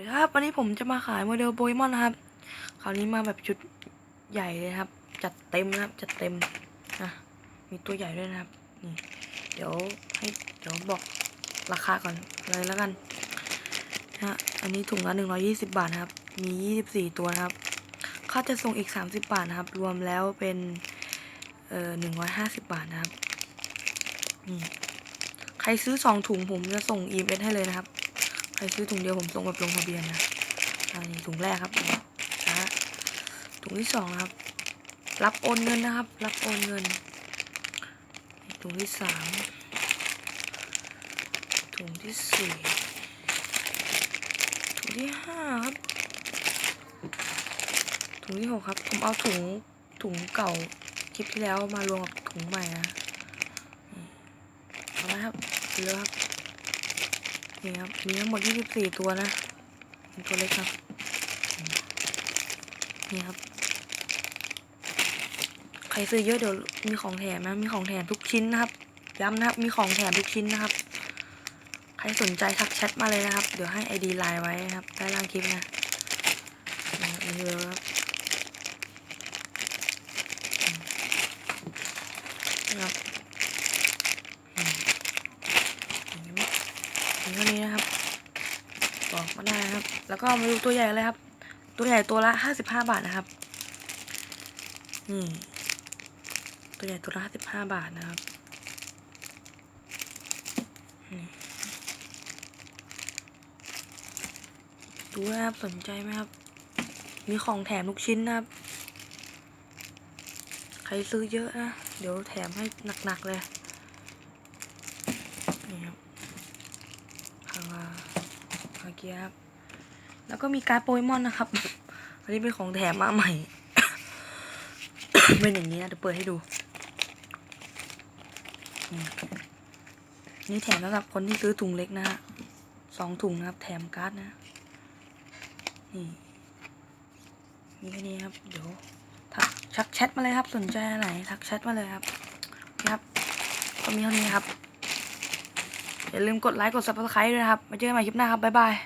ดีครับวันนี้ผมจะมาขายโมเดลโปเกมอนนะครับ คราวนี้มาแบบชุดใหญ่เลยครับ จัดเต็มนะครับ จัดเต็มนะมีตัวใหญ่ด้วยนะครับ นี่ เดี๋ยวให้เดี๋ยวบอกราคาก่อนเลยแล้วกันนะ อันนี้ถุงละหนึ่งร้อยี่สิบาทนะครับ มียี่สิบสี่ตัวนะครับ ค่าจะส่งอีกสามสิบบาทนะครับ รวมแล้วเป็นเอ่อหนึ่งร้อยห้าสิบบาทนะครับนี่ใครซื้อสองถุงผมจะส่ง EMS ให้เลยนะครับ ครซื้อถุงเดียวผมส่งแบบลงทะเบียนนะอันนี้ถุงแรกครับนะฮะถุงที่สองครับ รับโอนเงินนะครับ รับโอนเงิน ถุงที่สามถุงที่สี่ถุงที่ห้าครับ ถุงที่หกครับ ผมเอาถุงถุงเก่าคลิปที่แล้วมารวมกับถุงใหม่นะเอาไว้ครับเลือครับ นี่ครับ มีทั้งหมด 24 ตัวนะเป็นตัวเล็กครับ นี่ครับ ใครซื้อเยอะเดี๋ยวมีของแถมนะ มีของแถมทุกชิ้นนะครับ ย้ำนะครับ มีของแถมทุกชิ้นนะครับ ใครสนใจทักแชทมาเลยนะครับ เดี๋ยวให้ไอดีไลน์ไว้นะครับ ใต้ล่างคลิปนะนี่เลยครับนี่ครับอืมอย่างนี้ ถึงเท่านี้นะครับ บอ กมาได้นะครับ แล้วก็มาดูตัวใหญ่เลยครับ ตัวใหญ่ตัวละห้าสิบห้าบาทนะครับนี่ตัวใหญ่ตัวละห้าสิบห้าบาทนะครับดูนะครับสนใจไหมครับ มีของแถมทุกชิ้นนะครับ ใครซื้อเยอะนะ เดี๋ยวแถมให้หนักๆเลยนี่ครับพาวาพาเกียร์ครับ แล้วก็มีการโปเกมอนนะครับ อันนี้เป็นของแถมมาใหม่ เป็นอย่างนี้นะเดี๋ยวเปิดให้ดู นี่แถมสำหรับคนที่ซื้อถุงเล็กนะฮะสองถุงนะครับ แถมการ์ดนะ นี่มีแค่นี้ครับ เดี๋ยวทักชักแชทมาเลยครับ สนใจอะไรทักแชทมาเลยครับครับก็มีเท่านี้ครับ อย่าลืมกดไลค์ กด subscribe ด้วยนะครับ มาเจอกันใหม่คลิปหน้าครับ บ๊ายบาย